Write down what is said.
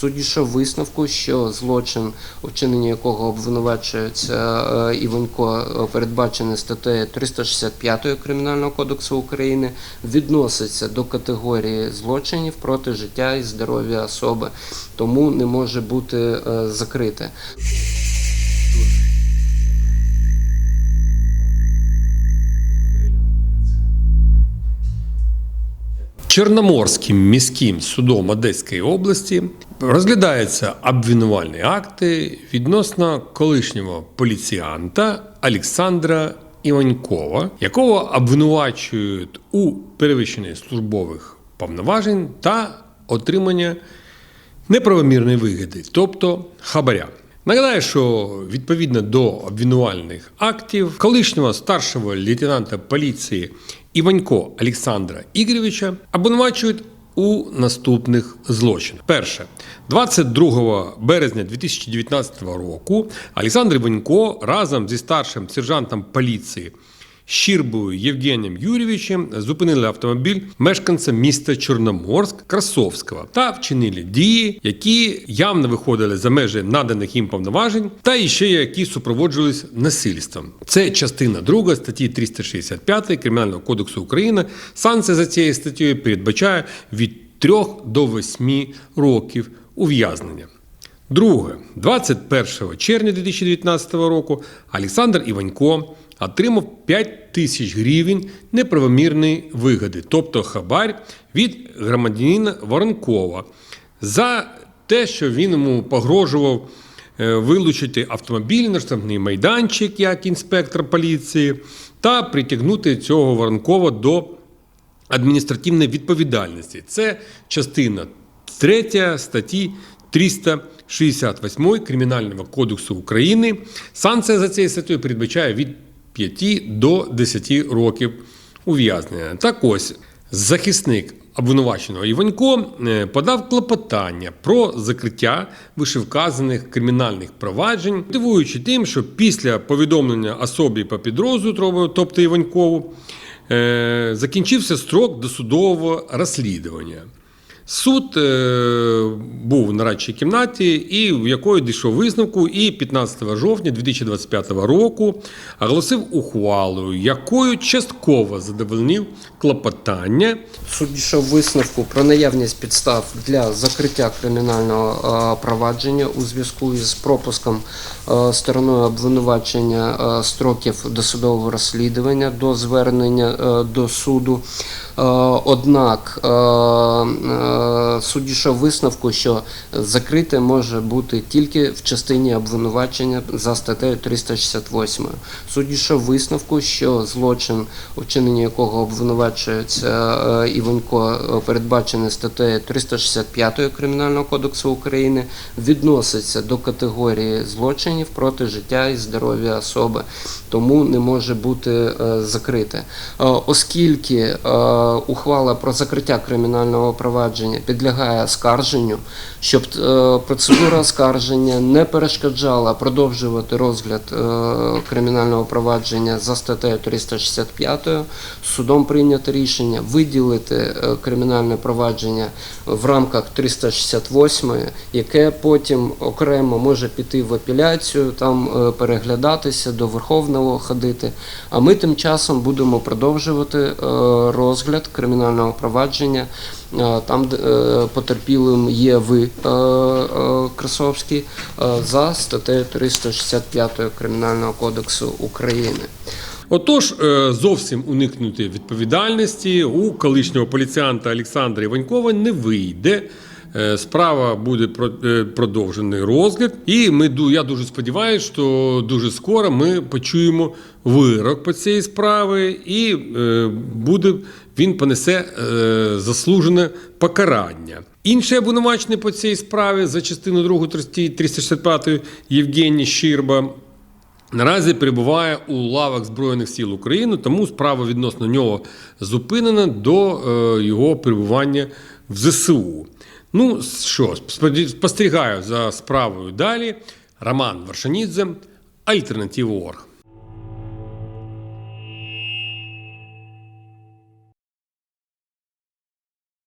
Судячи висновку, що злочин, у вчиненні якого обвинувачується е, Іванько, е, передбачений статтею 365 Кримінального кодексу України, відноситься до категорії злочинів проти життя і здоров'я особи, тому не може бути е, закрите. Чорноморським міським судом Одеської області розглядаються обвинувальні акти відносно колишнього поліціянта Олександра Іванькова, якого обвинувачують у перевищенні службових повноважень та отримання неправомірної вигоди, тобто хабаря. Нагадаю, що відповідно до обвинувальних актів колишнього старшого лейтенанта поліції Іванько Олександра Ігоревича обвинувачують у наступних злочинах. Перше, 22 березня 2019 року Олександр Іванько разом зі старшим сержантом поліції Щірбою Євгенієм Юрійовичем зупинили автомобіль мешканця міста Чорноморськ Красовського та вчинили дії, які явно виходили за межі наданих їм повноважень, та і ще які супроводжувались насильством. Це частина 2 статті 365 Кримінального кодексу України. Санкція за цією статтею передбачає від 3 до 8 років ув'язнення. Друге, 21 червня 2019 року Олександр Іванько отримав 5 тисяч гривень неправомірної вигоди, тобто хабар від громадянина Воронкова, за те, що він йому погрожував е, вилучити автомобіль на штрафний майданчик як інспектор поліції, та притягнути цього Воронкова до адміністративної відповідальності. Це частина 3 статті 368 Кримінального кодексу України. Санкція за цією статтею передбачає від 5 до 10 років ув'язнення. Так ось захисник обвинуваченого Іванько е, подав клопотання про закриття вишевказаних кримінальних проваджень, мотивуючи тим, що після повідомлення особі по підрозділу, тобто Іванькову, е, закінчився строк досудового розслідування. Суд е, був в нарадчій кімнаті, і в якої дійшов висновку, і 15 жовтня 2025 року оголосив ухвалу, якою частково задовольнив клопотання Судячи висновку про наявність підстав для закриття кримінального е, провадження у зв'язку із пропуском е, стороною обвинувачення строків досудового розслідування до звернення до суду. Е, Однак, е, е, висновку, що закрите може бути тільки в частині обвинувачення за статтею 368. Судячи висновку, що злочин, у вчиненні якого обвинувачується Іванько, е, передбачений статтею 365 Кримінального кодексу України, відноситься до категорії злочинів проти життя і здоров'я особи, тому не може бути закрите. Оскільки ухвала про закриття кримінального провадження підлягає оскарженню, щоб е, процедура оскарження не перешкоджала продовжувати розгляд е, кримінального провадження за статтею 365, судом прийнято рішення виділити е, кримінальне провадження в рамках 368, яке потім окремо може піти в апеляцію, там переглядатися до Верховного ходити. А ми тим часом будемо продовжувати е, розгляд кримінального провадження. Е, Там де, е, потерпілим є ви, е, Красовський, за статтею 365 Кримінального кодексу України. Отож, зовсім уникнути відповідальності у колишнього поліціянта Олександра Іванькова не вийде. Е, Справа буде е, продовжений розгляд, і ми я дуже сподіваюся, що дуже скоро ми почуємо вирок по цій справі, і е, буде він понесе заслужене покарання. Інший обвинувачений по цій справі за частину 2 статті 365 Євгеній Щирба Наразі перебуває у лавах Збройних сил України, тому справа відносно нього зупинена до його перебування в ЗСУ. Ну що, спостерігаю за справою далі. Роман Варшанідзе, Альтернатива Орг.